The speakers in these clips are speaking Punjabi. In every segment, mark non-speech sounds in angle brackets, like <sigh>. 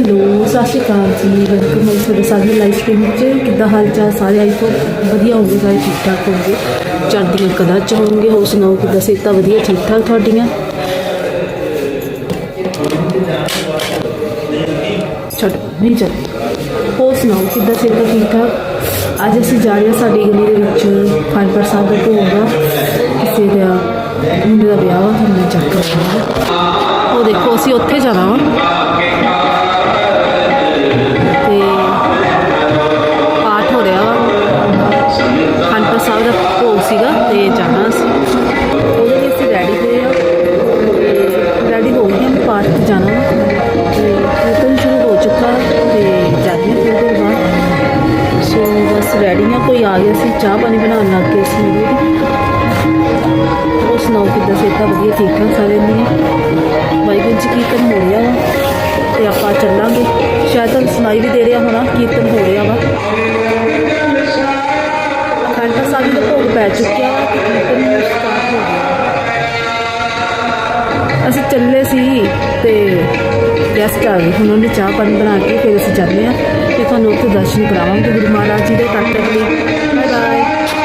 ਹੈਲੋ, ਸਤਿ ਸ਼੍ਰੀ ਅਕਾਲ ਜੀ। ਵੈਲਕਮ ਹੈ ਤੁਹਾਡੇ ਸਾਰੇ ਲਾਈਵ ਸਟ੍ਰੀਮ ਵਿੱਚ। ਕਿੱਦਾਂ ਹਾਲ ਚਾਲ ਸਾਰੇ ਆਈ ਤੋਂ? ਵਧੀਆ ਹੋਣਗੇ ਸਾਰੇ ਠੀਕ ਠਾਕ ਹੋਣਗੇ ਚੜ੍ਹਦੀਆਂ ਕਲਾ ਚ ਹੋਣਗੇ ਹੋਰ ਸੁਣਾਓ, ਕਿੱਦਾਂ ਸਿਹਤਾਂ ਵਧੀਆ ਠੀਕ ਠਾਕ ਤੁਹਾਡੀਆਂ? ਛੱਡ, ਨਹੀਂ ਚੱਲ। ਹੋਰ ਸੁਣਾਓ, ਕਿੱਦਾਂ ਸਿਹਤਾਂ ਠੀਕ ਠਾਕ ਅੱਜ ਅਸੀਂ ਜਾ ਰਹੇ ਹਾਂ ਸਾਡੀ ਗਲੀ ਦੇ ਵਿੱਚ ਫਨਪਰ ਸਾਹਿਬ ਦਾ ਭੋਗ ਆ ਕਿਸੇ ਦਾ ਮੁੰਡੇ ਦਾ ਵਿਆਹ ਵਾ, ਤੁਹਾਨੂੰ ਚੱਕ ਕਰਾਂਗਾ ਉਹ ਦੇਖੋ, ਅਸੀਂ ਉੱਥੇ ਜਾਣਾ ਵਾ। ਰੈਡੀ ਨਾ ਕੋਈ ਆ ਗਿਆ ਸੀ, ਚਾਹ ਪਾਣੀ ਬਣਾਉਣ ਲੱਗ ਗਏ ਸੀ। ਮੇਰੇ ਦੀ ਸੁਣਾਓ ਕਿੱਦਾਂ ਸਿਹਤਾਂ ਵਧੀਆ, ਠੀਕ ਠਾਕ ਸਾਰੇ ਦੀਆਂ ਵਾਹਿਗੁਰੂ ਜੀ ਕੀਰਤਨ ਹੋ ਰਿਹਾ ਵਾ, ਤੇ ਆਪਾਂ ਚੱਲਾਂਗੇ। ਸ਼ਾਇਦ ਤੁਹਾਨੂੰ ਸੁਣਾਈ ਵੀ ਦੇ ਰਿਹਾ ਹੋਣਾ, ਕੀਰਤਨ ਹੋ ਰਿਹਾ ਵਾ। ਅਖੰਡ ਪਾਠ ਸਾਹਿਬ ਦਾ ਭੋਗ ਪੈ ਚੁੱਕਿਆ ਵਾ ਤੇ ਕੀਰਤਨ ਸਟਾਰਟ ਹੋ ਗਿਆ। ਅਸੀਂ ਚੱਲੇ ਸੀ ਤੇ ਗੈਸਟ ਆ ਗਏ। ਹੁਣ ਉਹਨੇ ਚਾਹ ਪਾਣੀ ਬਣਾ ਕੇ ਫਿਰ ਅਸੀਂ ਜਾਂਦੇ ਆ। ਤੁਹਾਨੂੰ ਉੱਥੇ ਦਰਸ਼ਨ ਕਰਾਵਾਂਗੇ। ਗੁਰੂ ਮਹਾਰਾਜ ਜੀ ਦੇ ਤੱਕ ਤੱਕ ਲਈ ਬਾਏ ਬਾਏ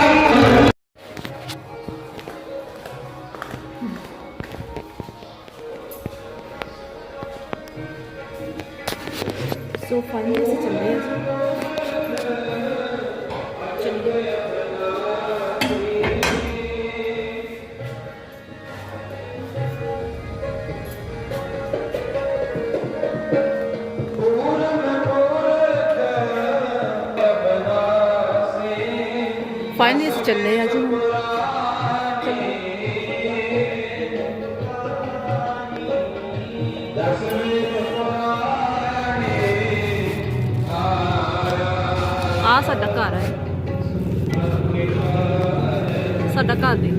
ਚੱਲੇ ਆ ਜੀ ਆ ਸਾਡਾ ਘਰ ਹੈ ਸਾਡਾ ਘਰ ਦੇ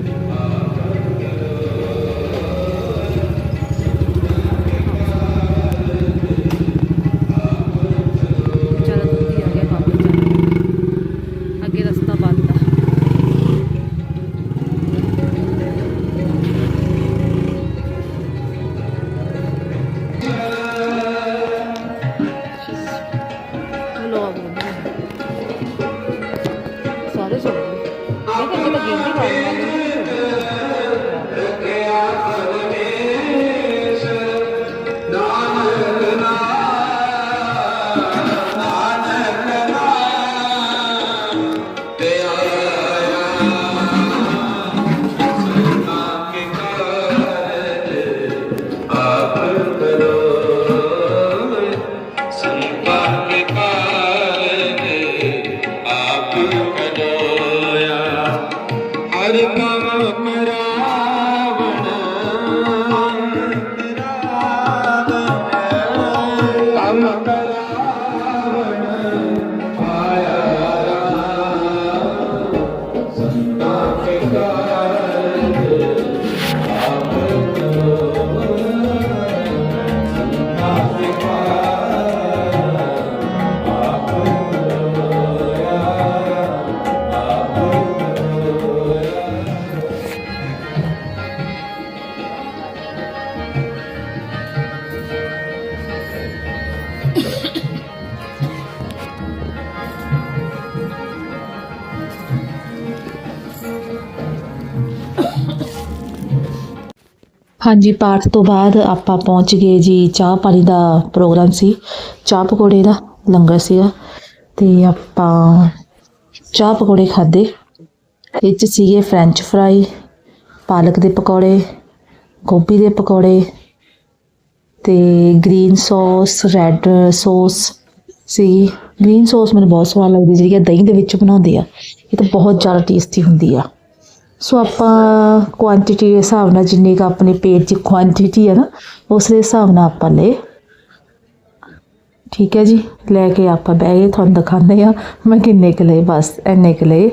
ਹਾਂਜੀ, ਪਾਠ ਤੋਂ ਬਾਅਦ ਆਪਾਂ ਪਹੁੰਚ ਗਏ ਜੀ, ਚਾਹ ਪਾਣੀ ਦਾ ਪ੍ਰੋਗਰਾਮ ਸੀ। ਚਾਹ ਪਕੌੜੇ ਦਾ ਲੰਗਰ ਸੀਗਾ ਤੇ ਆਪਾਂ ਚਾਹ ਪਕੌੜੇ ਖਾਦੇ ਇਹ 'ਚ ਸੀਗੇ ਫ੍ਰੈਂਚ ਫਰਾਈ ਪਾਲਕ ਦੇ ਪਕੌੜੇ, ਗੋਭੀ ਦੇ ਪਕੌੜੇ ਤੇ ਗ੍ਰੀਨ ਸੌਸ ਰੈੱਡ ਸੌਸ ਸੀ ਗ੍ਰੀਨ ਸੌਸ ਮੈਨੂੰ ਬਹੁਤ ਸਵਾਦ ਲੱਗਦੀ ਜਿਹੜੀ ਆ ਦਹੀਂ ਦੇ ਵਿੱਚ ਬਣਾਉਂਦੇ ਆ, ਇਹ ਤਾਂ ਬਹੁਤ ਜ਼ਿਆਦਾ ਟੇਸਟੀ ਹੁੰਦੀ ਆ। ਸੋ ਆਪਾਂ ਕੁਆਂਟੀਟੀ ਦੇ ਹਿਸਾਬ ਨਾਲ ਜਿੰਨੀ ਕੁ ਆਪਣੇ ਪੇਟ 'ਚ ਕੁਆਂਟੀਟੀ ਹੈ ਨਾ ਉਸ ਦੇ ਹਿਸਾਬ ਨਾਲ ਆਪਾਂ ਲਏ। ਠੀਕ ਹੈ ਜੀ? ਲੈ ਕੇ ਆਪਾਂ ਬਹਿ ਗਏ, ਤੁਹਾਨੂੰ ਦਿਖਾਉਂਦੇ ਆ ਮੈਂ ਕਿੰਨੇ ਕੁ ਲਏ, ਬਸ ਇੰਨੇ ਕੁ ਲਏ।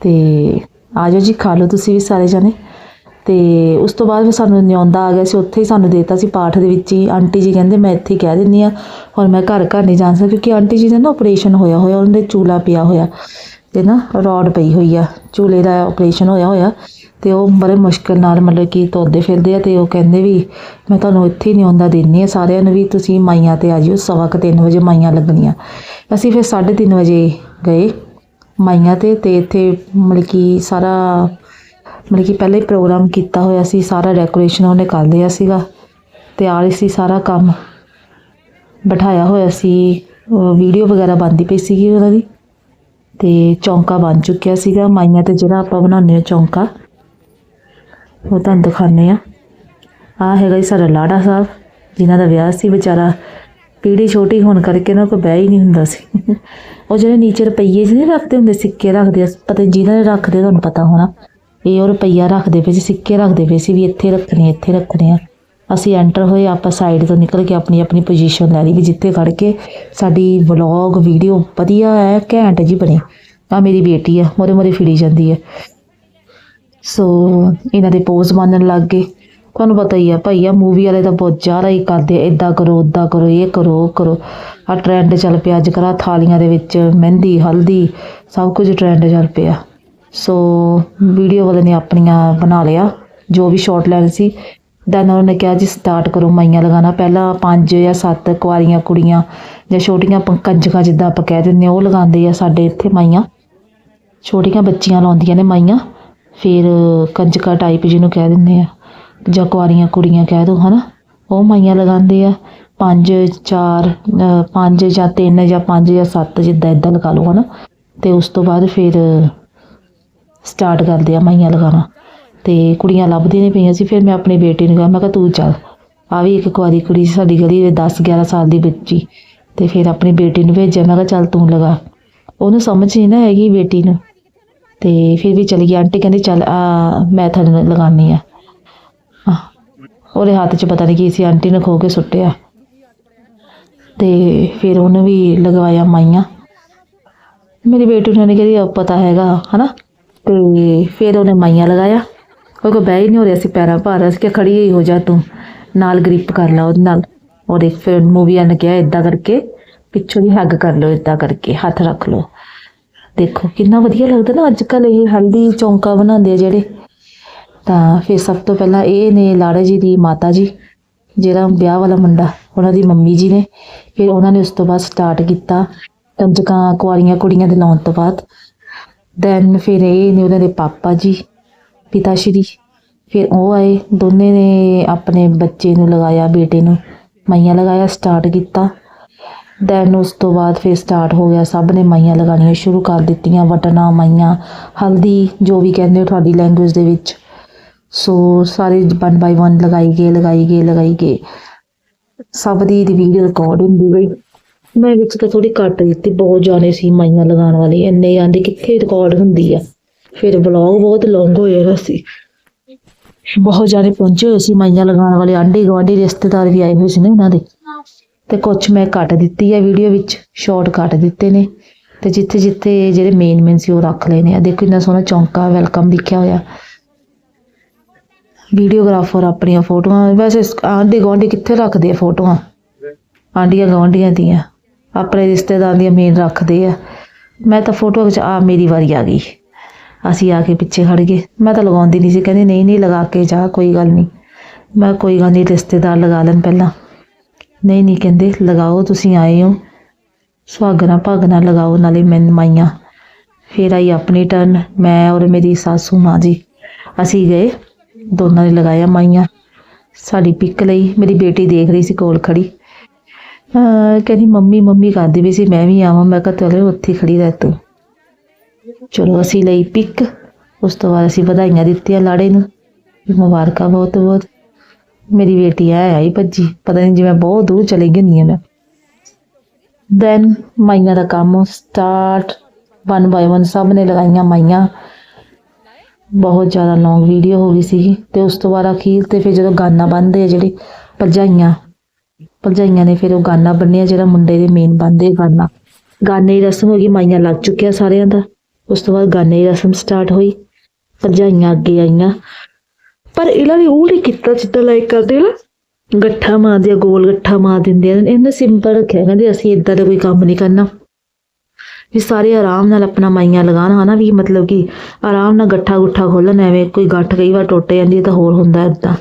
ਤੇ ਆ ਜਾਓ ਜੀ, ਖਾ ਲਓ ਤੁਸੀਂ ਵੀ ਸਾਰੇ ਜਾਣੇ। ਤੇ ਉਸ ਤੋਂ ਬਾਅਦ ਫਿਰ ਸਾਨੂੰ ਨਿਉਂਦਾ ਆ ਗਿਆ ਸੀ, ਉੱਥੇ ਹੀ ਸਾਨੂੰ ਦੇਤਾ ਸੀ ਪਾਠ ਦੇ ਵਿੱਚ ਹੀ। ਆਂਟੀ ਜੀ ਕਹਿੰਦੇ, ਮੈਂ ਇੱਥੇ ਹੀ ਕਹਿ ਦਿੰਦੀ ਆ ਹੁਣ ਮੈਂ ਘਰ ਘਰ ਨਹੀਂ ਜਾਣ ਸਕਦੀ, ਕਿਉਂਕਿ ਆਂਟੀ ਜੀ ਦਾ ਨਾ ਆਪਰੇਸ਼ਨ ਹੋਇਆ ਹੋਇਆ ਉਹਨਾਂ ਦੇ ਚੂਲਾ ਪਿਆ ਹੋਇਆ। ਤੇ ਨਾ ਰੋਡ ਪਈ ਹੋਈ ਆ ਚੂਲੇ ਦਾ ਆਪਰੇਸ਼ਨ ਹੋਇਆ ਹੋਇਆ ਤੇ ਉਹ ਬੜੇ ਮੁਸ਼ਕਿਲ ਨਾਲ ਮਤਲਬ ਕਿ ਤੁਰਦੇ ਫਿਰਦੇ ਆ ਤੇ ਉਹ ਕਹਿੰਦੇ ਵੀ ਮੈਂ ਤੁਹਾਨੂੰ ਇੱਥੇ ਨਹੀਂ ਆਉਂਦਾ ਦਿੰਨੀ ਆ ਸਾਰਿਆਂ ਨੂੰ ਵੀ ਤੁਸੀਂ ਮਾਈਆਂ ਤੇ ਆ ਜਿਓ, ਸਵਾ ਕੁ ਤਿੰਨ ਵਜੇ ਮਾਈਆਂ ਲੱਗਣੀਆਂ। ਅਸੀਂ ਫਿਰ 3:30 ਵਜੇ ਗਏ ਮਾਈਆਂ ਤੇ ਤੇ ਇੱਥੇ ਮਤਲਬ ਕਿ ਸਾਰਾ ਮਤਲਬ ਕਿ ਪਹਿਲੇ ਪ੍ਰੋਗਰਾਮ ਕੀਤਾ ਹੋਇਆ ਸੀ, ਸਾਰਾ ਡੈਕੋਰੇਸ਼ਨ ਉਹਨੇ ਕਰ ਲਿਆ ਸੀਗਾ ਅਤੇ ਆ ਰਹੀ ਸੀ ਸਾਰਾ ਕੰਮ ਬਿਠਾਇਆ ਹੋਇਆ ਸੀ ਵੀਡੀਓ ਵਗੈਰਾ ਬਣਦੀ ਪਈ ਸੀਗੀ ਉਹਨਾਂ ਦੀ। ਤੇ ਚੌਂਕਾ ਬਣ ਚੁੱਕਿਆ ਸੀਗਾ। ਮਾਈਆਂ ਤੇ ਜਿਹੜਾ ਆਪਾਂ ਬਣਾਉਂਦੇ ਆ ਚੌਂਕਾ, ਉਹ ਤੁਹਾਨੂੰ ਦਿਖਾਉਂਦੇ ਆ ਆ ਹੈਗਾ ਜੀ ਸਾਡਾ ਲਾੜਾ ਸਾਹਿਬ, ਜਿਨ੍ਹਾਂ ਦਾ ਵਿਆਹ ਸੀ। ਵਿਚਾਰਾ ਪੀੜੀ ਛੋਟੀ ਹੋਣ ਕਰਕੇ ਨਾ ਕੋਈ ਬਹਿ ਹੀ ਨਹੀਂ ਹੁੰਦਾ ਸੀ। ਉਹ ਜਿਹੜੇ ਨੀਚੇ ਰੁਪਈਏ ਜਿਹੇ ਨਹੀਂ ਰੱਖਦੇ ਹੁੰਦੇ, ਸਿੱਕੇ ਰੱਖਦੇ ਆ। ਪਤਾ ਜਿਹਨਾਂ ਨੇ ਰੱਖਦੇ ਤੁਹਾਨੂੰ ਪਤਾ ਹੋਣਾ। ਇਹ ਉਹ ਰੁਪਈਆ ਰੱਖਦੇ ਪਏ ਸੀ, ਸਿੱਕੇ ਰੱਖਦੇ ਪਏ ਸੀ ਵੀ ਇੱਥੇ ਰੱਖਣੇ ਇੱਥੇ ਰੱਖਣੇ ਆ। ਅਸੀਂ ਐਂਟਰ ਹੋਏ, ਆਪਾਂ ਸਾਈਡ ਤੋਂ ਨਿਕਲ ਕੇ ਆਪਣੀ ਆਪਣੀ ਪੋਜੀਸ਼ਨ ਲੈ ਲਈ ਵੀ ਜਿੱਥੇ ਖੜ ਕੇ ਸਾਡੀ ਵਲੌਗ ਵੀਡੀਓ ਵਧੀਆ ਹੈ, ਘੈਂਟ ਜੀ ਬਣੀ। ਆ ਮੇਰੀ ਬੇਟੀ ਆ, ਮੋਰੇ ਮੋਰੇ ਫਿਰੀ ਜਾਂਦੀ ਹੈ ਸੋ ਇਹਨਾਂ ਦੇ ਪੋਜ਼ ਮੰਨਣ ਲੱਗ ਗਏ। ਤੁਹਾਨੂੰ ਪਤਾ ਹੀ ਆ ਭਈਆ ਮੂਵੀ ਵਾਲੇ ਤਾਂ ਬਹੁਤ ਜ਼ਿਆਦਾ ਹੀ ਕਰਦੇ ਆ ਇਦਾਂ ਕਰੋ ਉਦਾਂ ਕਰੋ, ਇਹ ਕਰੋ, ਉਹ ਕਰੋ। ਆ ਟ੍ਰੈਂਡ ਚੱਲ ਪਿਆ ਅੱਜ ਕੱਲ੍ਹ ਆਹ ਥਾਲੀਆਂ ਦੇ ਵਿੱਚ, ਮਹਿੰਦੀ, ਹਲਦੀ, ਸਭ ਕੁਝ ਟ੍ਰੈਂਡ ਚੱਲ ਪਿਆ। ਸੋ ਵੀਡੀਓ ਵਾਲੇ ਨੇ ਆਪਣੀਆਂ ਬਣਾ ਲਿਆ, ਜੋ ਵੀ ਸ਼ਾਰਟ ਲੈਣ ਸੀ ਦੈਨ ਉਹਨਾਂ ਨੇ ਕਿਹਾ ਜੀ ਸਟਾਰਟ ਕਰੋ ਮਾਈਆਂ ਲਗਾਉਣਾ। ਪਹਿਲਾਂ ਪੰਜ ਜਾਂ ਸੱਤ ਕੁਆਰੀਆਂ, ਕੁੜੀਆਂ ਜਾਂ ਛੋਟੀਆਂ ਪ- ਕੰਜਕਾਂ ਜਿੱਦਾਂ ਆਪਾਂ ਕਹਿ ਦਿੰਦੇ ਹਾਂ, ਉਹ ਲਗਾਉਂਦੇ ਆ ਸਾਡੇ ਇੱਥੇ ਮਾਈਆਂ। ਛੋਟੀਆਂ ਬੱਚੀਆਂ ਲਾਉਂਦੀਆਂ ਨੇ ਮਾਈਆਂ। ਫਿਰ ਕੰਜਕਾ ਟਾਈਪ ਜਿਹਨੂੰ ਕਹਿ ਦਿੰਦੇ ਆ, ਜਾਂ ਕੁਆਰੀਆਂ, ਕੁੜੀਆਂ ਕਹਿ ਦੋ, ਹਨਾ। ਉਹ ਮਾਈਆਂ ਲਗਾਉਂਦੇ ਆ। ਪੰਜ, ਚਾਰ ਪੰਜ ਜਾਂ ਤਿੰਨ ਜਾਂ ਪੰਜ ਜਾਂ ਸੱਤ ਜਿੱਦਾਂ ਇਦਾਂ ਲਗਾ ਲਓ, ਹਨਾ। ਤੇ ਉਸ ਤੋਂ ਬਾਅਦ ਫਿਰ ਸਟਾਰਟ ਕਰਦੇ ਆ ਮਾਈਆਂ ਲਗਾਉਣਾ। ਤੇ ਕੁੜੀਆਂ ਲੱਭਦੀਆਂ ਨਹੀਂ ਪਈਆਂ ਸੀ, ਫਿਰ ਮੈਂ ਆਪਣੀ ਬੇਟੀ ਨੂੰ ਕਿਹਾ, ਮੈਂ ਕਿਹਾ ਤੂੰ ਚੱਲ। ਆ ਵੀ ਇੱਕ ਕੁਆਰੀ ਕੁੜੀ ਸਾਡੀ ਗਲੀ ਦੇ 10 11 ਸਾਲ ਦੀ ਬੱਚੀ, ਤੇ ਫਿਰ ਆਪਣੀ ਬੇਟੀ ਨੂੰ ਭੇਜਿਆ, ਮੈਂ ਕਿਹਾ ਚੱਲ ਤੂੰ ਲਗਾ। ਉਹਨੂੰ ਸਮਝ ਨਹੀਂ ਨਾ ਹੈਗੀ ਬੇਟੀ ਨੂੰ। ਤੇ ਫਿਰ ਵੀ ਚਲੀ ਗਈ, ਆਂਟੀ ਕਹਿੰਦੀ ਚੱਲ, ਆ, ਮੈਂ ਤੁਹਾਨੂੰ ਲਗਾਉਣੀ ਆ। ਉਹਦੇ ਹੱਥ 'ਚ ਪਤਾ ਨਹੀਂ ਕੀ ਸੀ, ਆਂਟੀ ਨੇ ਖੋ ਕੇ ਸੁੱਟਿਆ। ਤੇ ਫਿਰ ਉਹਨੂੰ ਵੀ ਲਗਵਾਇਆ ਮਾਈਆਂ। ਮੇਰੀ ਬੇਟੀ ਨੂੰ ਨਹੀਂ ਕਹਿੰਦੀ ਪਤਾ ਹੈਗਾ, ਹਨਾ? ਤੇ ਫਿਰ ਉਹਨੇ ਮਾਈਆਂ ਲਗਾਇਆ। ਉਹ ਕੋ ਬਹਿ ਹੀ ਨਹੀਂ ਹੋ ਰਿਹਾ ਸੀ ਪੈਰਾਂ ਭਾਰ ਸੀ ਕਿ ਖੜੀ ਹੀ ਹੋ ਜਾ ਤੂੰ, ਨਾਲ ਗ੍ਰਿਪ ਕਰ ਲਾ ਉਹਦੇ ਨਾਲ। ਉਹਦੇ ਫਿਰ ਮੂਵੀਆਂ ਨੇ ਕਿਹਾ ਇਦਾਂ ਕਰਕੇ, ਪਿੱਛੋਂ ਹੀ ਹੱਗ ਕਰ ਲਓ ਇਦਾਂ ਕਰਕੇ, ਹੱਥ ਰੱਖ ਲਓ। ਦੇਖੋ, ਕਿੰਨਾ ਵਧੀਆ ਲੱਗਦਾ ਨਾ ਅੱਜ ਕੱਲ ਇਹ ਹਲਦੀ ਚੌਂਕਾ ਬਣਾਉਂਦੇ ਆ ਜਿਹੜੇ। ਤਾਂ ਫਿਰ ਸਭ ਤੋਂ ਪਹਿਲਾਂ ਇਹ ਨੇ ਲਾੜਾ ਜੀ ਦੀ ਮਾਤਾ ਜੀ, ਜਿਹੜਾ ਵਿਆਹ ਵਾਲਾ ਮੁੰਡਾ, ਉਹਨਾਂ ਦੀ ਮੰਮੀ ਜੀ ਨੇ। ਫਿਰ ਉਹਨਾਂ ਨੇ ਉਸ ਤੋਂ ਬਾਅਦ ਸਟਾਰਟ ਕੀਤਾ ਕੰਜਕਾਂ, ਕੁਆਰੀਆਂ, ਕੁੜੀਆਂ ਦੇ ਲਾਉਣ ਤੋਂ ਬਾਅਦ। ਦੈਨ ਫਿਰ ਇਹ ਨੇ ਉਹਨਾਂ ਦੇ ਪਾਪਾ ਜੀ। ਪਿਤਾ ਸ਼੍ਰੀ ਫਿਰ ਉਹ ਆਏ, ਦੋਨੇ ਨੇ ਆਪਣੇ ਬੱਚੇ ਨੂੰ ਲਗਾਇਆ, ਬੇਟੇ ਨੂੰ। ਮਾਈਆਂ ਲਗਾਇਆ ਸਟਾਰਟ ਕੀਤਾ। ਦੈਨ ਉਸ ਤੋਂ ਬਾਅਦ ਫਿਰ ਸਟਾਰਟ ਹੋ ਗਿਆ, ਸਭ ਨੇ ਮਾਈਆਂ ਲਗਾਉਣੀਆਂ ਸ਼ੁਰੂ ਕਰ ਦਿੱਤੀਆਂ, ਵਟਣਾ, ਮਾਈਆਂ, ਹਲਦੀ, ਜੋ ਵੀ ਕਹਿੰਦੇ ਹੋ ਤੁਹਾਡੀ ਲੈਂਗੁਏਜ ਦੇ ਵਿੱਚ। ਸੋ ਸਾਰੇ ਵਨ ਬਾਈ ਵਨ ਲਗਾਈ ਗਏ ਲਗਾਈ ਗਏ ਲਗਾਈ ਗਏ। ਸਭ ਦੀ ਵੀਡੀਓ ਰਿਕਾਰਡ ਹੁੰਦੀ ਗਈ। ਮੈਂ ਵਿੱਚ ਤਾਂ ਥੋੜੀ ਕੱਟ ਦਿੱਤੀ, ਬਹੁਤ ਜਾਣੇ ਸੀ ਮਾਈਆਂ ਲਗਾਉਣ ਵਾਲੇ, ਇੰਨੇ ਜਾਂਦੇ ਕਿੱਥੇ ਰਿਕਾਰਡ ਹੁੰਦੀ ਆ। ਫਿਰ ਵਲੌਗ ਬਹੁਤ ਲੌਂਗ ਹੋ ਜਾਣਾ ਸੀ। ਬਹੁਤ ਜਾਣੇ ਪਹੁੰਚੇ ਹੋਏ ਸੀ ਮਾਈਆਂ ਲਗਾਉਣ ਵਾਲੇ, ਆਂਢੀ ਗੁਆਂਢੀ, ਰਿਸ਼ਤੇਦਾਰ ਵੀ ਆਏ ਹੋਏ ਸੀ ਨਾ ਇਹਨਾਂ ਦੇ। ਤੇ ਕੁਝ ਮੈਂ ਕੱਟ ਦਿੱਤੀ ਹੈ ਵੀਡੀਓ ਵਿੱਚ ਸ਼ਾਰਟ ਕੱਟ ਦਿੱਤੇ ਨੇ। ਤੇ ਜਿੱਥੇ ਜਿੱਥੇ ਜਿਹੜੇ ਮੇਨ ਮੇਨ ਸੀ ਉਹ ਰੱਖ ਲਏ ਨੇ। ਆ ਦੇਖੋ ਇੰਨਾ ਸੋਹਣਾ ਚੌਂਕਾ ਵੈਲਕਮ ਲਿਖਿਆ ਹੋਇਆ। ਵੀਡੀਓਗ੍ਰਾਫਰ ਆਪਣੀਆਂ ਫੋਟੋਆਂ, ਵੈਸੇ ਆਂਢੀ ਗੁਆਂਢੀ ਕਿੱਥੇ ਰੱਖਦੇ ਆ ਫੋਟੋਆਂ? ਆਂਢੀਆਂ ਗੁਆਂਢੀਆਂ ਦੀਆਂ। ਆਪਣੇ ਰਿਸ਼ਤੇਦਾਰਾਂ ਦੀਆਂ ਮੇਨ ਰੱਖਦੇ ਆ। ਮੈਂ ਤਾਂ ਫੋਟੋ ਵਿੱਚ ਆ ਮੇਰੀ ਵਾਰੀ ਆ ਗਈ। ਅਸੀਂ ਆ ਕੇ ਪਿੱਛੇ ਖੜ ਗਏ। ਮੈਂ ਤਾਂ ਲਗਾਉਂਦੀ ਨਹੀਂ ਸੀ, ਕਹਿੰਦੀ ਨਹੀਂ ਨਹੀਂ ਲਗਾ ਕੇ ਜਾ, ਕੋਈ ਗੱਲ ਨਹੀਂ। ਮੈਂ ਕੋਈ ਗੱਲ ਨਹੀਂ, ਰਿਸ਼ਤੇਦਾਰ ਲਗਾ ਲੈਣ ਪਹਿਲਾਂ। ਨਹੀਂ ਨਹੀਂ ਕਹਿੰਦੇ, ਲਗਾਓ, ਤੁਸੀਂ ਆਏ ਹੋ। ਸੁਹਾਗਣਾ ਭਾਗਣਾ ਲਗਾਓ, ਨਾਲੇ ਮੈਂ ਮਾਈਆਂ ਫਿਰ ਆਈ ਆਪਣੀ ਟਰਨ ਮੈਂ ਔਰ ਮੇਰੀ ਸਾਸੂ ਮਾਂ ਜੀ। ਅਸੀਂ ਗਏ, ਦੋਨਾਂ ਨੇ ਲਗਾਇਆ ਮਾਈਆਂ। ਸਾਡੀ ਪਿੱਕ ਲਈ, ਮੇਰੀ ਬੇਟੀ ਦੇਖ ਰਹੀ ਸੀ ਕੋਲ ਖੜੀ। ਕਹਿੰਦੀ, ਮੰਮੀ ਮੰਮੀ ਕਰਦੀ ਵੀ ਸੀ, ਮੈਂ ਵੀ ਆਵਾਂ। ਮੈਂ ਕਿਹਾ, ਚਲੋ, ਉੱਥੇ ਹੀ ਖੜੀ ਰਹਿ ਤੂੰ। ਚਲੋ ਅਸੀਂ ਲਈ ਪਿਕ ਉਸ ਤੋਂ ਬਾਅਦ ਅਸੀਂ ਵਧਾਈਆਂ ਦਿੱਤੀਆਂ ਲਾੜੇ ਨੂੰ, ਵੀ ਮੁਬਾਰਕਾਂ ਬਹੁਤ ਬਹੁਤ। ਮੇਰੀ ਬੇਟੀ ਆ ਆਈ ਭੱਜੀ, ਪਤਾ ਨਹੀਂ ਜਿਵੇਂ ਬਹੁਤ ਦੂਰ ਚਲੀ ਗਈ ਹੁੰਦੀ ਹਾਂ ਮੈਂ। ਦੈਨ ਮਾਈਆਂ ਦਾ ਕੰਮ ਸਟਾਰਟ ਵਨ ਬਾਈ ਵਨ ਸਭ ਨੇ ਲਗਾਈਆਂ ਮਾਈਆਂ। ਬਹੁਤ ਜ਼ਿਆਦਾ ਲੌਂਗ ਵੀਡੀਓ ਹੋ ਗਈ ਸੀਗੀ, ਤੇ ਉਸ ਤੋਂ ਬਾਅਦ ਅਖੀਰ ਤੇ ਫਿਰ ਜਦੋਂ ਗਾਨਾ ਬੰਨਦੇ ਆ ਜਿਹੜੇ ਭਰਜਾਈਆਂ ਭਰਜਾਈਆਂ ਨੇ ਫਿਰ ਉਹ ਗਾਨਾ ਬੰਨਿਆ ਜਿਹੜਾ ਮੁੰਡੇ ਦੇ ਮੇਨ ਬੰਨਦੇ ਗਾਨਾ। ਗਾਨੇ ਦੀ ਰਸਮ ਹੋ ਗਈ, ਮਾਈਆਂ ਲੱਗ ਚੁੱਕਿਆ ਸਾਰਿਆਂ ਦਾ। ਉਸ ਤੋਂ ਬਾਅਦ ਗਾਨੇ ਦੀ ਰਸਮ ਸਟਾਰਟ ਹੋਈ, ਭਰਜਾਈਆਂ ਅੱਗੇ ਆਈਆਂ। ਪਰ ਇਹਨਾਂ ਨੇ ਉਹ ਨਹੀਂ ਕੀਤਾ ਜਿੱਦਾਂ ਲਾਈਕ ਕਰਦੇ ਨਾ, ਗੱਠਾ ਮਾਰਦੇ ਗੋਲ ਗੱਠਾ ਮਾਰ ਦਿੰਦੇ ਆ। ਇਹਨਾਂ ਸਿੰਪਲ ਰੱਖਿਆ, ਕਹਿੰਦੇ ਅਸੀਂ ਇਦਾਂ ਦਾ ਕੋਈ ਕੰਮ ਨਹੀਂ ਕਰਨਾ। ਵੀ ਸਾਰੇ ਆਰਾਮ ਨਾਲ ਆਪਣਾ ਮਾਈਆਂ ਲਗਾਉਣ, ਹਨਾ ਵੀ ਮਤਲਬ ਕਿ ਆਰਾਮ ਨਾਲ ਗੱਠਾ ਗੁੱਠਾ ਖੋਲਣ, ਐਵੇਂ ਕੋਈ ਗੱਠ ਕਈ ਵਾਰ ਟੁੱਟ ਜਾਂਦੀ ਤਾਂ ਹੋਰ ਹੁੰਦਾ ਇਦਾਂ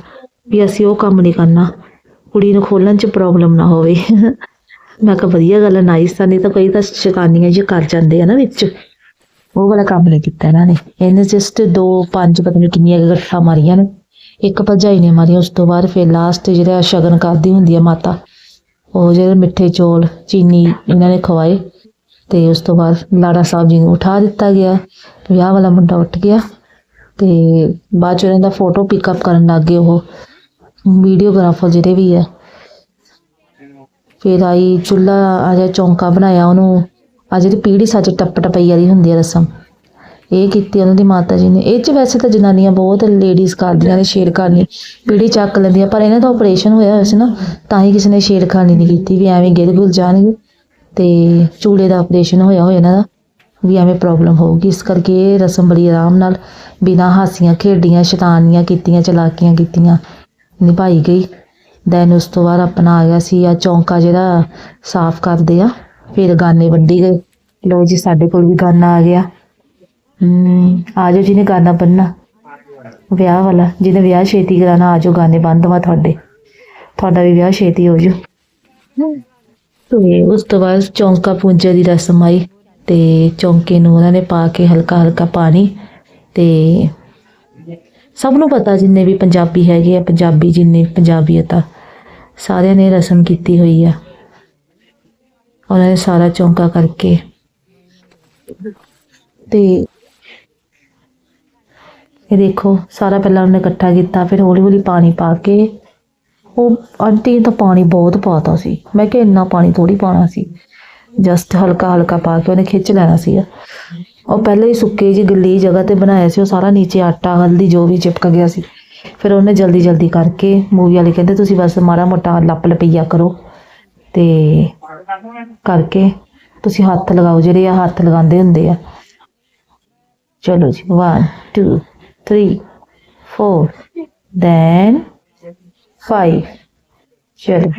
ਵੀ ਅਸੀਂ ਉਹ ਕੰਮ ਨਹੀਂ ਕਰਨਾ, ਕੁੜੀ ਨੂੰ ਖੋਲਣ 'ਚ ਪ੍ਰੋਬਲਮ ਨਾ ਹੋਵੇ। <laughs> ਮੈਂ ਕਿਹਾ ਵਧੀਆ ਗੱਲ ਹੈ ਨਾਈਸ ਤਾਂ ਨਹੀਂ ਤਾਂ ਕਈ ਤਾਂ ਸ਼ੈਤਾਨੀਆਂ ਜੀ ਕਰ ਜਾਂਦੇ ਆ ਨਾ ਵਿੱਚ। ਉਹ ਵਾਲਾ ਕੰਮ ਨਹੀਂ ਕੀਤਾ ਇਹਨਾਂ ਨੇ। ਇਹਨੇ ਜਸਟ ਦੋ ਪੰਜ ਪਤਾ ਨਹੀਂ ਕਿੰਨੀਆਂ ਗੱਠਾਂ ਮਾਰੀਆਂ ਨੇ। ਇੱਕ ਭਰਜਾਈ ਨੇ ਮਾਰੀਆਂ ਉਸ ਤੋਂ ਬਾਅਦ ਫਿਰ ਲਾਸਟ ਜਿਹੜਾ ਸ਼ਗਨ ਕਰਦੀ ਹੁੰਦੀ ਹੈ ਮਾਤਾ, ਉਹ ਜਿਹੜੇ ਮਿੱਠੇ ਚੋਲ, ਚੀਨੀ ਇਹਨਾਂ ਨੇ ਖਵਾਏ ਤੇ ਉਸ ਤੋਂ ਬਾਅਦ ਲਾੜਾ ਸਾਹਿਬ ਜੀ ਨੂੰ ਉਠਾ ਦਿੱਤਾ ਗਿਆ ਵਿਆਹ ਵਾਲਾ ਮੁੰਡਾ ਉੱਠ ਗਿਆ ਤੇ ਬਾਅਦ ਚ ਇਹਨਾਂ ਦਾ ਫੋਟੋ ਪਿਕਅਪ ਕਰਨ ਲੱਗ ਗਏ ਉਹ। ਵੀਡੀਓਗ੍ਰਾਫਰ ਜਿਹੜੇ ਵੀ ਹੈ ਫਿਰ ਆਈ ਚੁੱਲਾ ਆ ਜਾ ਚੌਂਕਾ ਬਣਾਇਆ ਉਹਨੂੰ। ਆ ਜਿਹੜੀ ਪੀੜੀ ਸੱਚ ਟੱਪ ਟਪਈ ਵਾਲੀ ਹੁੰਦੀ ਹੈ ਰਸਮ, ਇਹ ਕੀਤੀ ਉਹਨਾਂ ਦੀ ਮਾਤਾ ਜੀ ਨੇ। ਇਹ ਚ ਵੈਸੇ ਤਾਂ ਜਨਾਨੀਆਂ ਬਹੁਤ ਲੇਡੀਜ਼ ਕਰਦੀਆਂ ਨੇ ਛੇੜਖਾਨੀ ਪੀੜੀ ਚੱਕ ਲੈਂਦੀਆਂ, ਪਰ ਇਹਨਾਂ ਦਾ ਆਪਰੇਸ਼ਨ ਹੋਇਆ ਹੋਇਆ ਸੀ ਨਾ, ਤਾਂ ਹੀ ਕਿਸੇ ਨੇ ਛੇੜਖਾਨੀ ਨਹੀਂ ਕੀਤੀ, ਵੀ ਐਵੇਂ ਗਿਰ ਗੁਲ ਜਾਣਗੇ। ਤੇ ਚੂਲੇ ਦਾ ਆਪਰੇਸ਼ਨ ਹੋਇਆ ਹੋਇਆ ਇਹਨਾਂ ਦਾ, ਵੀ ਐਵੇਂ ਪ੍ਰੋਬਲਮ ਹੋਊਗੀ। ਇਸ ਕਰਕੇ ਇਹ ਰਸਮ ਬੜੀ ਆਰਾਮ ਨਾਲ, ਬਿਨਾਂ ਹਾਸੀਆਂ ਖੇਡੀਆਂ, ਸ਼ੈਤਾਨੀਆਂ ਕੀਤੀਆਂ, ਚਲਾਕੀਆਂ ਕੀਤੀਆਂ, ਨਿਭਾਈ ਗਈ। ਦੈਨ ਉਸ ਤੋਂ ਬਾਅਦ ਆਪਣਾ ਆ ਗਿਆ ਸੀ ਆ ਚੌਂਕਾ ਜਿਹੜਾ ਸਾਫ਼ ਕਰਦੇ ਆ। ਫਿਰ ਗਾਨੇ ਵੱਢੀ ਗਏ। ਲੋ ਜੀ, ਸਾਡੇ ਕੋਲ ਵੀ ਗਾਨਾ ਆ ਗਿਆ। ਹਮ, ਆ ਜਾਓ ਜਿਹਨੇ ਗਾਨਾ ਬੰਨਣਾ ਵਿਆਹ ਵਾਲਾ, ਜਿਹਨੇ ਵਿਆਹ ਛੇਤੀ ਕਰਾਣਾ ਆਜੋ ਗਾਨੇ ਬੰਨ ਦਵਾ ਤੁਹਾਡੇ। ਤੁਹਾਡਾ ਵੀ ਵਿਆਹ ਛੇਤੀ ਹੋ ਜਾਊ। ਤੇ ਉਸ ਤੋਂ ਬਾਅਦ ਚੌਂਕਾ ਪੂੰਜੇ ਦੀ ਰਸਮ ਆਈ ਤੇ ਚੌਂਕੇ ਨੂੰ ਉਹਨਾਂ ਨੇ ਪਾ ਕੇ ਹਲਕਾ ਹਲਕਾ ਪਾਣੀ ਤੇ ਸਭ ਨੂੰ ਪਤਾ ਜਿੰਨੇ ਵੀ ਪੰਜਾਬੀ ਹੈਗੇ ਆ, ਪੰਜਾਬੀ ਜਿੰਨੇ ਪੰਜਾਬੀਅਤ ਆ, ਸਾਰਿਆਂ ਨੇ ਰਸਮ ਕੀਤੀ ਹੋਈ ਆ। ਉਹਨਾਂ ਨੇ ਸਾਰਾ ਚੌਂਕਾ ਕਰਕੇ। ਤੇ ਇਹ ਦੇਖੋ, ਸਾਰਾ ਪਹਿਲਾਂ ਉਹਨੇ ਇਕੱਠਾ ਕੀਤਾ, ਫਿਰ ਹੌਲੀ ਹੌਲੀ ਪਾਣੀ ਪਾ ਕੇ ਉਹ ਆਂਟੀ ਤਾਂ ਪਾਣੀ ਬਹੁਤ ਪਾਤਾ ਸੀ। ਮੈਂ ਕਿਹਾ ਇੰਨਾ ਪਾਣੀ ਥੋੜੀ ਪਾਣਾ ਸੀ। ਜਸਟ ਹਲਕਾ ਹਲਕਾ ਪਾ ਕੇ ਉਹਨੇ ਖਿੱਚ ਲੈਣਾ ਸੀ। ਉਹ ਪਹਿਲੇ ਹੀ ਸੁੱਕੇ ਜੀ ਗਿੱਲੀ ਜਗ੍ਹਾ ਤੇ ਬਣਾਇਆ ਸੀ, ਉਹ ਸਾਰਾ ਨੀਚੇ ਆਟਾ, ਹਲਦੀ ਜੋ ਵੀ ਚਿਪਕ ਗਿਆ ਸੀ। ਫਿਰ ਉਹਨੇ ਜਲਦੀ ਜਲਦੀ ਕਰਕੇ ਮੂਵੀ ਵਾਲੇ ਕਹਿੰਦੇ, ਤੁਸੀਂ ਬਸ ਮਾੜਾ ਮੋਟਾ ਲੱਪ ਲਪਈਆ ਕਰੋ। ਤੇ ਕਰਕੇ ਤੁਸੀਂ ਹੱਥ ਲਗਾਓ, ਜਿਹੜੇ ਆ ਹੱਥ ਲਗਾਉਂਦੇ ਹੁੰਦੇ ਆ। ਚਲੋ ਜੀ 1 2 3 4 ਦੈਨ 5 ਚਲੋ।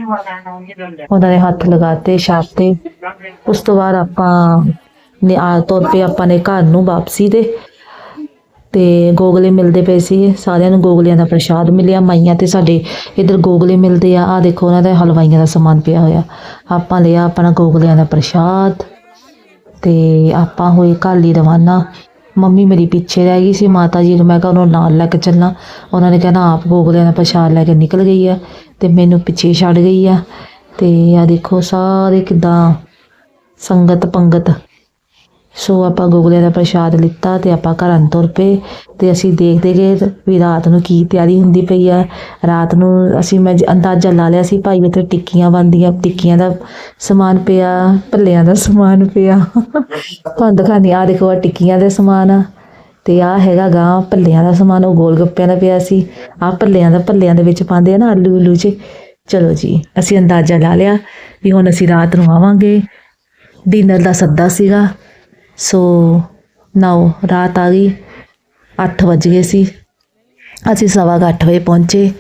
ਉਹਨਾਂ ਨੇ ਹੱਥ ਲਗਾਤੇ ਛਾਪ ਤੇ ਉਸ ਤੋਂ ਬਾਅਦ ਆਪਾਂ ਨੇ ਆ ਤੌਰ ਤੇ ਆਪਾਂ ਨੇ ਘਰ ਨੂੰ ਵਾਪਸੀ ਦੇ। ਤੇ ਗੋਗਲੇ ਮਿਲਦੇ ਪਏ ਸੀ ਸਾਰਿਆਂ ਨੂੰ ਗੋਗਲਿਆਂ ਦਾ ਪ੍ਰਸ਼ਾਦ ਮਿਲਿਆ। ਮਾਈਆਂ ਤੇ ਸਾਡੇ ਇਧਰ ਗੋਗਲੇ ਮਿਲਦੇ ਆ। ਆ ਦੇਖੋ, ਉਹਨਾਂ ਦਾ ਹਲਵਾਈਆਂ ਦਾ ਸਮਾਨ ਪਿਆ ਹੋਇਆ। ਆਪਾਂ ਲਿਆ ਆਪਣਾ ਗੋਗਲਿਆਂ ਦਾ ਪ੍ਰਸ਼ਾਦ ਤੇ ਆਪਾਂ ਹੋਏ ਘਰ ਰਵਾਨਾ। ਮੰਮੀ ਮੇਰੀ ਪਿੱਛੇ ਰਹਿ ਗਈ ਸੀ, ਮਾਤਾ ਜੀ ਨੂੰ ਮੈਂ ਕਿਹਾ ਉਹਨੂੰ ਨਾਲ ਲੈ ਕੇ ਚੱਲਾਂ। ਉਹਨਾਂ ਨੇ ਕਹਿਣਾ, ਆਪ ਗੋਗਲਿਆਂ ਦਾ ਪ੍ਰਸ਼ਾਦ ਲੈ ਕੇ ਨਿਕਲ ਗਈ ਆ ਤੇ ਮੈਨੂੰ ਪਿੱਛੇ ਛੱਡ ਗਈ ਆ। ਤੇ ਆ ਦੇਖੋ, ਸਾਰੇ ਕਿਦਾਂ ਸੰਗਤ ਪੰਗਤ ਸੋ ਆਪਾਂ ਗੋਗਲਿਆਂ ਦਾ ਪ੍ਰਸ਼ਾਦ ਲਿੱਤਾ ਤੇ ਆਪਾਂ ਘਰਾਂ ਨੂੰ ਤੁਰ ਪਏ ਤੇ ਅਸੀਂ ਦੇਖਦੇ ਗਏ ਵੀ ਰਾਤ ਨੂੰ ਕੀ ਤਿਆਰੀ ਹੁੰਦੀ ਪਈ ਆ। ਰਾਤ ਨੂੰ ਅਸੀਂ ਮੈਂ ਅੰਦਾਜ਼ਾ ਲਾ ਲਿਆ ਸੀ ਭਾਈ ਇੱਥੇ ਟਿੱਕੀਆਂ ਬਣਦੀਆਂ, ਟਿੱਕੀਆਂ ਦਾ ਸਮਾਨ ਪਿਆ, ਭੱਲਿਆਂ ਦਾ ਸਮਾਨ ਪਿਆ। ਤੁਹਾਨੂੰ ਦਿਖਾਉਂਦੀ ਆ ਦੇਖੋ ਆ ਟਿੱਕੀਆਂ ਦਾ ਸਮਾਨ ਆ। ਤੇ ਆ ਹੈਗਾ ਗਾ ਭੱਲਿਆਂ ਦਾ ਸਮਾਨ, ਉਹ ਗੋਲ ਗੱਪਿਆਂ ਦਾ ਪਿਆ ਸੀ। ਆ ਭੱਲਿਆਂ ਦਾ, ਭੱਲਿਆਂ ਦੇ ਵਿੱਚ ਪਾਉਂਦੇ ਆ ਨਾ ਆਲੂ ਉਲੂ ਚ ਚਲੋ ਜੀ, ਅਸੀਂ ਅੰਦਾਜ਼ਾ ਲਾ ਲਿਆ ਵੀ ਹੁਣ ਅਸੀਂ ਰਾਤ ਨੂੰ ਆਵਾਂਗੇ। ਡਿਨਰ ਦਾ ਸੱਦਾ ਸੀਗਾ। ਸੋ ਨਾਓ ਰਾਤ ਆ ਗਈ 8 ਵਜ ਗਏ ਸੀ। ਅਸੀਂ ਸਵਾ ਕੁ ਅੱਠ ਵਜੇ ਪਹੁੰਚੇ।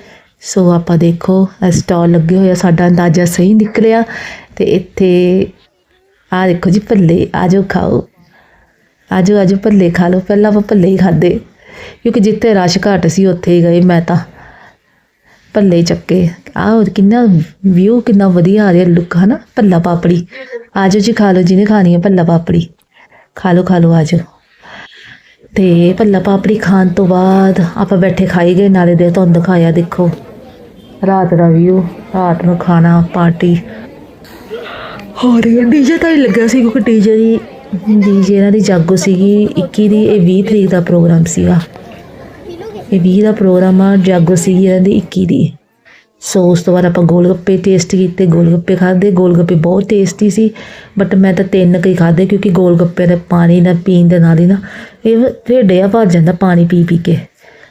ਸੋ ਆਪਾਂ ਦੇਖੋ ਸਟਾਲ ਲੱਗੇ ਹੋਏ ਆ, ਸਾਡਾ ਅੰਦਾਜ਼ਾ ਸਹੀ ਨਿਕਲਿਆ। ਤੇ ਇੱਥੇ ਆ ਦੇਖੋ ਜੀ ਭੱਲੇ, ਆਜੋ ਖਾਓ। ਆਜੋ ਆਜੋ, ਭੱਲੇ ਖਾ ਲਓ। ਪਹਿਲਾਂ ਆਪਾਂ ਭੱਲੇ ਹੀ ਖਾਦੇ ਕਿਉਂਕਿ ਜਿੱਥੇ ਰਸ਼ ਘੱਟ ਸੀ, ਉੱਥੇ ਹੀ ਗਏ ਮੈਂ ਤਾਂ। ਭੱਲੇ ਚੱਕੇ। ਆਹ, ਕਿੰਨਾ ਵਿਊ ਕਿੰਨਾ ਵਧੀਆ ਆ ਰਿਹਾ ਲੁੱਕ ਹਨਾ? ਭੱਲਾ ਪਾਪੜੀ। ਆਜੋ ਜੀ ਖਾ ਲਓ, ਜਿਹਨੇ ਖਾਣੀ ਹੈ ਭੱਲਾ ਪਾਪੜੀ। ਖਾ ਲਓ ਖਾ ਲਓ ਆਜੋ ਤੇ ਭੱਲਾ ਪਾਪੜੀ ਖਾਣ ਤੋਂ ਬਾਅਦ ਆਪਾਂ ਬੈਠੇ ਖਾਈ ਗਏ, ਨਾਲੇ ਦੇ ਤੁਹਾਨੂੰ ਦਿਖਾਇਆ, ਦੇਖੋ। ਰਾਤ ਦਾ ਵਿਊ ਰਾਤ ਨੂੰ ਖਾਣਾ ਪਾਰਟੀ ਹੋਰ ਡੀਜੇ ਤਾਂ ਹੀ ਲੱਗਾ ਸੀ ਕਿਉਂਕਿ ਡੀਜੇ ਦੀ ਡੀਜੇ ਇਹਨਾਂ ਦੀ ਜਾਗੋ ਸੀਗੀ 21 ਦੀ, ਇਹ 20 ਤਰੀਕ ਦਾ ਪ੍ਰੋਗਰਾਮ ਸੀਗਾ। ਇਹ 20 ਦਾ ਪ੍ਰੋਗਰਾਮ ਆ, ਜਾਗੋ ਸੀਗੀ ਇਹਨਾਂ ਦੀ 21 ਦੀ। ਸੋ ਉਸ ਤੋਂ ਬਾਅਦ ਆਪਾਂ ਗੋਲ ਗੱਪੇ ਟੇਸਟ ਕੀਤੇ ਗੋਲ ਗੱਪੇ ਖਾਦੇ ਗੋਲ ਗੱਪੇ ਬਹੁਤ ਟੇਸਟੀ ਸੀ ਬਟ ਮੈਂ ਤਾਂ ਤਿੰਨ ਕੁ ਹੀ ਖਾਦੇ ਕਿਉਂਕਿ ਗੋਲ ਗੱਪੇ ਦੇ ਪਾਣੀ ਨਾਲ ਪੀਣ ਦੇ ਨਾਲ ਹੀ ਨਾ, ਇਹ ਢਿੱਡ ਆ ਭਰ ਜਾਂਦਾ ਪਾਣੀ ਪੀ ਪੀ ਕੇ।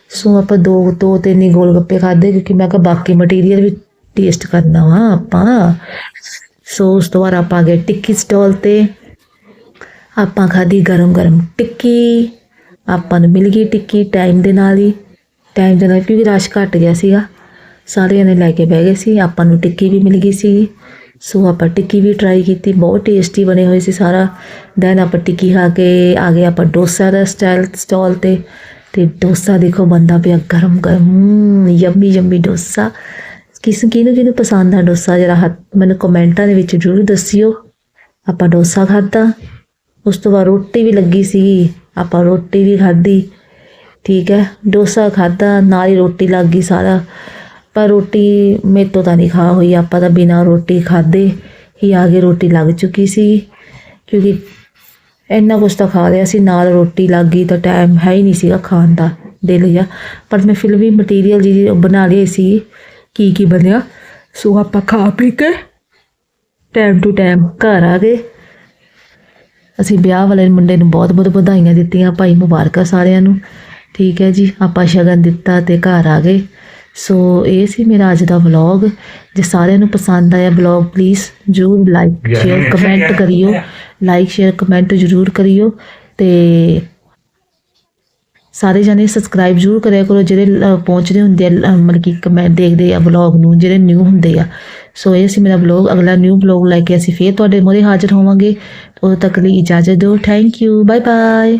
ਸੋ ਆਪਾਂ ਦੋ ਦੋ, ਤਿੰਨ ਹੀ ਗੋਲ ਗੱਪੇ ਖਾਦੇ ਕਿਉਂਕਿ ਮੈਂ ਕਿਹਾ ਬਾਕੀ ਮਟੀਰੀਅਲ ਵੀ ਟੇਸਟ ਕਰਨਾ ਵਾ ਆਪਾਂ। ਸੋ ਉਸ ਤੋਂ ਬਾਅਦ ਆਪਾਂ ਗਏ ਟਿੱਕੀ ਸਟਾਲ ਤੇ। ਆਪਾਂ ਖਾਧੀ ਗਰਮ ਗਰਮ ਟਿੱਕੀ। ਆਪਾਂ ਨੂੰ ਮਿਲ ਗਈ ਟਿੱਕੀ ਟਾਈਮ ਦੇ ਨਾਲ ਹੀ। ਟਾਈਮ ਦੇ ਨਾਲ ਕਿਉਂਕਿ ਰਸ਼ ਘਟ ਗਿਆ ਸੀਗਾ। ਸਾਰੇ ਨੇ ਲੈ ਕੇ ਬਹਿ ਗਏ ਸੀ, ਆਪਾਂ ਨੂੰ ਟਿੱਕੀ ਵੀ ਮਿਲ ਗਈ ਸੀ। ਸੋ ਆਪਾਂ ਟਿੱਕੀ ਵੀ ਟਰਾਈ ਕੀਤੀ, ਬਹੁਤ ਟੇਸਟੀ ਬਣੇ ਹੋਏ ਸੀ ਸਾਰਾ। ਦੈਨ ਆਪਾਂ ਟਿੱਕੀ ਖਾ ਕੇ ਆ ਗਏ ਆਪਾਂ ਡੋਸਾ ਦਾ ਸਟਾਈਲ ਸਟਾਲ ਤੇ। ਤੇ ਡੋਸਾ ਦੇਖੋ ਬੰਦਾ ਪਿਆ ਗਰਮ ਗਰਮ, ਯੰਮੀ ਯੰਮੀ ਡੋਸਾ। ਕਿਸ ਕਿਹਨੂੰ ਕਿਹਨੂੰ ਪਸੰਦ ਆ ਡੋਸਾ, ਜਰਾ ਹੱਥ ਮੈਨੂੰ ਕਮੈਂਟਾਂ ਦੇ ਵਿੱਚ ਜ਼ਰੂਰ ਦੱਸਿਓ। ਆਪਾਂ ਡੋਸਾ ਖਾਧਾ, ਉਸ ਤੋਂ ਬਾਅਦ ਰੋਟੀ ਵੀ ਲੱਗੀ ਸੀ, ਆਪਾਂ ਰੋਟੀ ਵੀ ਖਾਧੀ। ਠੀਕ ਹੈ, ਡੋਸਾ ਖਾਧਾ, ਨਾਲ ਹੀ ਰੋਟੀ ਲੱਗ ਗਈ ਸਾਰਾ। ਪਰ ਰੋਟੀ ਮੇਰੇ ਤੋਂ ਤਾਂ ਨਹੀਂ ਖਾ ਹੋਈ, ਆਪਾਂ ਤਾਂ ਬਿਨਾਂ ਰੋਟੀ ਖਾਦੇ ਹੀ ਆ ਕੇ ਰੋਟੀ ਲੱਗ ਚੁੱਕੀ ਸੀ। ਕਿਉਂਕਿ ਇੰਨਾ ਕੁਛ ਤਾਂ ਖਾ ਲਿਆ ਸੀ, ਨਾਲ ਰੋਟੀ ਲੱਗ ਗਈ ਤਾਂ ਟਾਈਮ ਹੈ ਹੀ ਨਹੀਂ ਸੀਗਾ ਖਾਣ ਦਾ ਦਿਲ ਜਿਹਾ। ਪਰ ਮੈਂ ਫਿਰ ਵੀ ਮਟੀਰੀਅਲ ਜੀ ਬਣਾ ਲਈ ਸੀ, ਕੀ ਕੀ ਬਣਿਆ, ਸੋ ਆਪਾਂ ਖਾ ਪੀ ਕੇ ਟਾਈਮ ਟੂ ਟਾਈਮ ਘਰ ਆ ਗਏ। ਅਸੀਂ ਵਿਆਹ ਵਾਲੇ ਮੁੰਡੇ ਨੂੰ ਬਹੁਤ ਬਹੁਤ ਵਧਾਈਆਂ ਦਿੱਤੀਆਂ, ਭਾਈ ਮੁਬਾਰਕਾਂ ਸਾਰਿਆਂ ਨੂੰ। ਠੀਕ ਹੈ ਜੀ, ਆਪਾਂ ਸ਼ਗਨ ਦਿੱਤਾ ਤੇ ਘਰ ਆ ਗਏ। ਸੋ ਇਹ ਸੀ ਮੇਰਾ ਅੱਜ ਦਾ ਵਲੌਗ ਜੇ ਸਾਰਿਆਂ ਨੂੰ ਪਸੰਦ ਆਇਆ ਵਲੌਗ ਪਲੀਜ਼ ਜਰੂਰ ਲਾਈਕ ਸ਼ੇਅਰ ਕਮੈਂਟ ਕਰਿਓ। ਲਾਈਕ ਸ਼ੇਅਰ ਕਮੈਂਟ ਜਰੂਰ ਕਰਿਓ। ਤੇ ਸਾਰੇ ਜਣੇ ਸਬਸਕ੍ਰਾਈਬ ਜਰੂਰ ਕਰਿਆ ਕਰੋ ਜਿਹੜੇ ਪਹੁੰਚਦੇ ਹੁੰਦੇ ਆ ਮਤਲਬ ਕਿ ਕਮੈਂਟ ਦੇਖਦੇ ਆ ਵਲੌਗ ਨੂੰ ਜਿਹੜੇ ਨਿਊ ਹੁੰਦੇ ਆ। ਸੋ ਇਹ ਸੀ ਮੇਰਾ ਵਲੌਗ ਅਗਲਾ ਨਿਊ ਵਲੌਗ ਲੈ ਕੇ ਅਸੀਂ ਫੇਰ ਤੁਹਾਡੇ ਮੂਹਰੇ ਹਾਜ਼ਰ ਹੋਵਾਂਗੇ। ਉਦੋਂ ਤੱਕ ਲਈ ਇਜਾਜ਼ਤ ਦਿਓ। Thank you bye bye